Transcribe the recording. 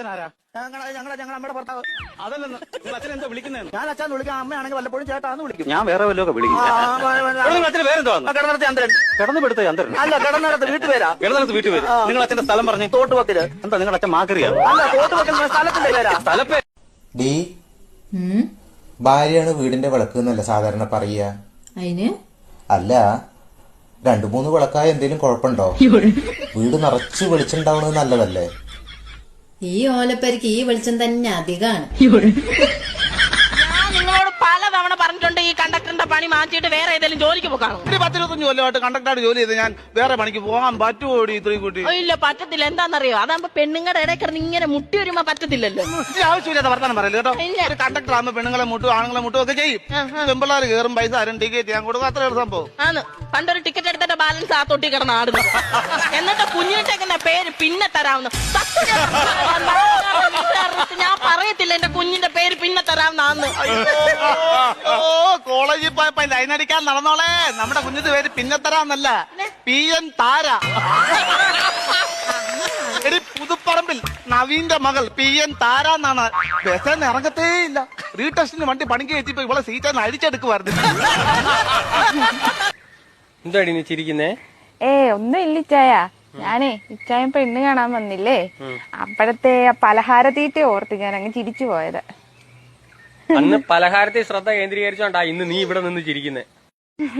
അച്ഛനാരാ? ഞങ്ങളെ ഞങ്ങളെ ഞങ്ങൾ നമ്മുടെ ഭർത്താവ്. അതല്ല നിങ്ങൾ അച്ഛൻ എന്താ വിളിക്കുന്നതെന്ന് ഞാൻ അച്ഛൻ വിളിക്കാം. അമ്മയാണെങ്കിൽ വല്ലപ്പോഴും ചേട്ടാന്ന് വിളിക്കും. ഞാൻ വേറെ വല്ലതൊക്കെ വിളിക്കും. അച്ഛന് പേരെന്തോ കിടന്നിടത്ത് ചന്ദ്രൻ. ചന്ദ്രൻ. അല്ല കിടന്നിടത്ത് വീട്ടുപേരാ. കിടന്നിടത്ത് വീട്ടിൽ നിങ്ങൾ അച്ഛന്റെ സ്ഥലം പറഞ്ഞു. തോട്ടുവക്കിൽ എന്താ നിങ്ങൾ അച്ഛൻ മാക്കറിയാ? അല്ല തോട്ടുവക്കിൽ സ്ഥലത്തിന്റെ പേരാ. സ്ഥലപ്പേ ഡി ഭാര്യയാണ് വീടിന്റെ വിളക്ക് എന്നല്ല സാധാരണ പറയുക? അല്ല രണ്ടു മൂന്ന് വിളക്കായ എന്തേലും കുഴപ്പമുണ്ടോ? വീട് നിറച്ച് വെളിച്ചുണ്ടാവുന്നത് നല്ലതല്ലേ? ഈ ഓലപ്പരിക്ക് ഈ വെളിച്ചം തന്നെ അധികമാണ് പണി മാറ്റിയിട്ട് വേറെ ഏതെങ്കിലും ജോലിക്ക് പോകാണോ ഇനി പത്തിരുപത്തഞ്ച് കൊല്ലമായിട്ട് കണ്ടക്ടായിട്ട് ജോലി ചെയ്ത് ഞാൻ വേറെ പണിക്ക് പോകാൻ പറ്റുമോ ഇത്രയും കൂട്ടി? ഇല്ല പറ്റത്തില്ല. എന്താണെന്നറിയോ? അതാകുമ്പോ പെണ്ണുങ്ങളുടെ ഇടയിൽ കിടന്ന് ഇങ്ങനെ മുട്ടി വരുമ്പോ പറ്റത്തില്ലല്ലോ. ആവശ്യമില്ലാത്ത വർത്താനം പറയല്ലേ കേട്ടോ? ഇല്ല. ഒരു കണ്ടക്ടർ ആകുമ്പോ പെണ്ണുങ്ങളെ മുട്ടും ആണുങ്ങളെ മുട്ടും ഒക്കെ ചെയ്യും. പെമ്പിള്ളാർ കയറും പൈസ ആരും ടിക്കറ്റ് ഞാൻ കൊടുക്കും. അത്ര സംഭവം. ആന്ന് പണ്ടൊരു ടിക്കറ്റ് എടുത്തിട്ട് ബാലൻസ് ആ തൊട്ടി കിടന്ന ആടുന്നു. എന്നിട്ട് കുഞ്ഞിട്ടേക്കുന്ന പേര് പിന്നെ തരാവുന്ന. സത്യം ഞാൻ പറഞ്ഞത് ഞാൻ പറയത്തില്ല എന്റെ കുഞ്ഞിന്റെ പിന്നെ ഓ കോളേജിൽ പോയപ്പോ ലൈൻ അടിക്കാൻ നടന്നോളെ. നമ്മുടെ കുഞ്ഞിന്റെ പേര് പിന്നത്തരാന്നല്ല. പി എൻ താര. എടി പുതുപ്പറമ്പിൽ നവീന്റെ മകൾ പി എൻ താര എന്നാണ് ബസ്സിൽ ഇറങ്ങത്തേ ഇല്ല. റീടെസ്റ്റിന് വണ്ടി പണിക്ക് വെച്ചിപ്പോ ഇവളെ സീറ്റ് അഴിച്ചെടുക്കുമായിരുന്നു എന്താടി നീ ചിരിക്കുന്നേ? ഏ ഒന്നും ഇല്ല ഇച്ചായ. ഞാനേ ഇച്ചായ പെണ്ണ് കാണാൻ വന്നില്ലേ? അപ്പോഴത്തെ പലഹാര തീറ്റ ഓർത്ത് ഞാൻ അങ്ങ് ചിരിച്ചു പോയത്. അന്ന് പലഹാരത്തിൽ ശ്രദ്ധ കേന്ദ്രീകരിച്ചോണ്ടാ ഇന്ന് നീ ഇവിടെ നിന്ന് ചിരിക്കുന്നേ.